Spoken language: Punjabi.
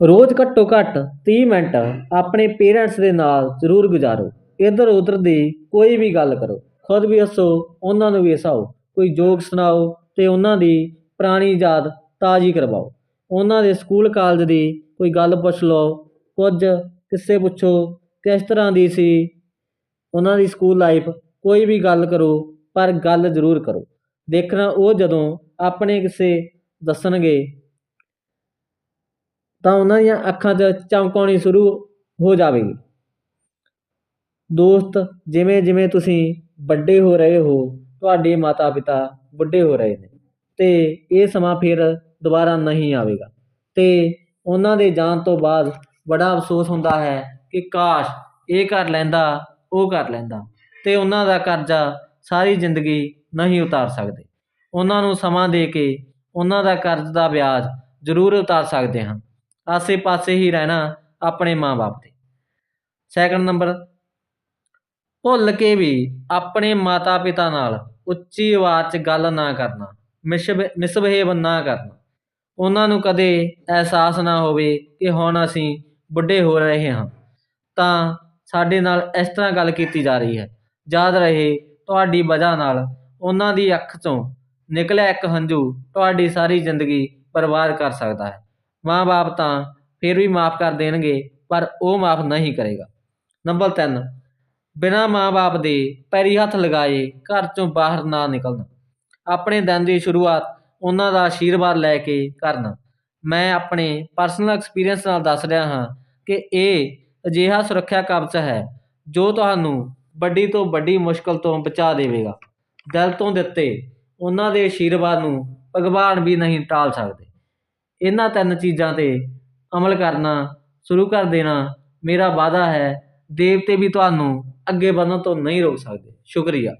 ਰੋਜ਼ ਘੱਟੋ ਘੱਟ 30 ਮਿੰਟ ਆਪਣੇ ਪੇਰੈਂਟਸ ਦੇ ਨਾਲ ਜ਼ਰੂਰ ਗੁਜ਼ਾਰੋ। ਇੱਧਰ ਉੱਧਰ ਦੀ ਕੋਈ ਵੀ ਗੱਲ ਕਰੋ। ਖੁਦ ਵੀ ਹੱਸੋ, ਉਹਨਾਂ ਨੂੰ ਵੀ ਹਸਾਓ। ਕੋਈ ਜੋਕ ਸੁਣਾਓ ਅਤੇ ਉਹਨਾਂ ਦੀ ਪੁਰਾਣੀ ਯਾਦ ਤਾਜ਼ੀ ਕਰਵਾਓ। ਉਹਨਾਂ ਦੇ ਸਕੂਲ ਕਾਲਜ ਦੀ ਕੋਈ ਗੱਲ ਪੁੱਛ ਲਓ, ਕੁਝ ਕਿੱਸੇ ਪੁੱਛੋ, ਕਿਸ ਤਰ੍ਹਾਂ ਦੀ ਸੀ ਉਹਨਾਂ ਦੀ ਸਕੂਲ ਲਾਈਫ, ਕੋਈ ਵੀ ਗੱਲ ਕਰੋ, ਪਰ ਗੱਲ ਜ਼ਰੂਰ ਕਰੋ। ਦੇਖਣਾ ਉਹ ਜਦੋਂ ਆਪਣੇ ਕਿਸੇ ਦੱਸਣਗੇ ਤਾਂ ਉਹਨਾਂ ਦੀਆਂ ਅੱਖਾਂ 'ਚ ਚਮਕ ਸ਼ੁਰੂ ਹੋ ਜਾਵੇਗੀ। ਦੋਸਤ, ਜਿਵੇਂ ਜਿਵੇਂ ਤੁਸੀਂ ਵੱਡੇ ਹੋ ਰਹੇ ਹੋ, ਤੁਹਾਡੇ ਮਾਤਾ ਪਿਤਾ ਬੁੱਢੇ ਹੋ ਰਹੇ ਨੇ ਅਤੇ ਇਹ ਸਮਾਂ ਫਿਰ ਦੁਬਾਰਾ ਨਹੀਂ ਆਵੇਗਾ ਅਤੇ ਉਹਨਾਂ ਦੇ ਜਾਣ ਤੋਂ ਬਾਅਦ ਬੜਾ ਅਫਸੋਸ ਹੁੰਦਾ ਹੈ ਕਿ ਕਾਸ਼ ਇਹ ਕਰ ਲੈਂਦਾ, ਉਹ ਕਰ ਲੈਂਦਾ ਅਤੇ ਉਹਨਾਂ ਦਾ ਕਰਜ਼ਾ ਸਾਰੀ ਜ਼ਿੰਦਗੀ ਨਹੀਂ ਉਤਾਰ ਸਕਦੇ। ਉਹਨਾਂ ਨੂੰ ਸਮਾਂ ਦੇ ਕੇ ਉਹਨਾਂ ਦਾ ਕਰਜ਼ ਦਾ ਵਿਆਜ ਜ਼ਰੂਰ ਉਤਾਰ ਸਕਦੇ ਹਾਂ। ਆਸੇ ਪਾਸੇ ਹੀ ਰਹਿਣਾ ਆਪਣੇ ਮਾਂ-ਬਾਪ ਦੇ ਸੈਕਿੰਡ ਨੰਬਰ ਭੁੱਲ ਕੇ ਵੀ ਆਪਣੇ ਮਾਤਾ ਪਿਤਾ ਨਾਲ ਉੱਚੀ ਆਵਾਜ਼ 'ਚ ਗੱਲ ਨਾ ਕਰਨਾ, ਮਿਸਬ, ਮਿਸਬਿਹੇਵ ਨਾ ਕਰਨਾ। ਉਹਨਾਂ ਨੂੰ ਕਦੇ ਅਹਿਸਾਸ ਨਾ ਹੋਵੇ ਕਿ ਹੁਣ ਅਸੀਂ ਬੁੱਢੇ ਹੋ ਰਹੇ ਹਾਂ। ਤਾਂ ਸਾਡੇ ਨਾਲ ਇਸ ਤਰ੍ਹਾਂ ਗੱਲ ਕੀਤੀ ਜਾ ਰਹੀ ਹੈ। ਯਾਦ ਰਹੇ, ਤੁਹਾਡੀ ਵਜ੍ਹਾ ਨਾਲ ਉਹਨਾਂ ਦੀ ਅੱਖ 'ਚੋਂ ਨਿਕਲਿਆ ਇੱਕ ਹੰਝੂ ਤੁਹਾਡੀ ਸਾਰੀ ਜ਼ਿੰਦਗੀ ਬਰਬਾਦ ਕਰ ਸਕਦਾ ਹੈ। ਮਾਂ-ਬਾਪ ਤਾਂ ਫਿਰ ਵੀ ਮਾਫ਼ ਕਰ ਦੇਣਗੇ, ਪਰ ਉਹ ਮਾਫ਼ ਨਹੀਂ ਕਰੇਗਾ। ਨੰਬਰ 3 ਬਿਨਾਂ ਮਾਂ-ਬਾਪ ਦੇ ਪੈਰੀ ਹੱਥ ਲਗਾਏ ਘਰ ਚੋਂ ਬਾਹਰ ਨਾ ਨਿਕਲਣਾ। ਆਪਣੇ ਦਿਨ ਦੀ ਸ਼ੁਰੂਆਤ ਉਹਨਾਂ ਦਾ ਆਸ਼ੀਰਵਾਦ ਲੈ ਕੇ ਕਰਨਾ। ਮੈਂ ਆਪਣੇ ਪਰਸਨਲ ਐਕਸਪੀਰੀਅੰਸ ਨਾਲ ਦੱਸ ਰਿਹਾ ਹਾਂ ਕਿ ਇਹ ਅਜਿਹਾ ਸੁਰੱਖਿਆ ਕਵਚ ਹੈ ਜੋ ਤੁਹਾਨੂੰ ਵੱਡੀ ਤੋਂ ਵੱਡੀ ਮੁਸ਼ਕਲ ਤੋਂ ਬਚਾ ਦੇਵੇਗਾ। ਦਿਲ ਤੋਂ ਦਿੱਤੇ ਉਹਨਾਂ ਦੇ ਆਸ਼ੀਰਵਾਦ ਨੂੰ ਭਗਵਾਨ ਵੀ ਨਹੀਂ ਟਾਲ ਸਕਦੇ। ਇਹਨਾਂ ਤਿੰਨ ਚੀਜ਼ਾਂ 'ਤੇ ਅਮਲ ਕਰਨਾ, ਸ਼ੁਰੂ ਕਰ ਦੇਣਾ ਮੇਰਾ ਵਾਅਦਾ ਹੈ, ਦੇਵਤੇ ਵੀ ਤੁਹਾਨੂੰ ਅੱਗੇ ਵਧਣ ਤੋਂ ਨਹੀਂ ਰੋਕ ਸਕਦੇ। ਸ਼ੁਕਰੀਆ।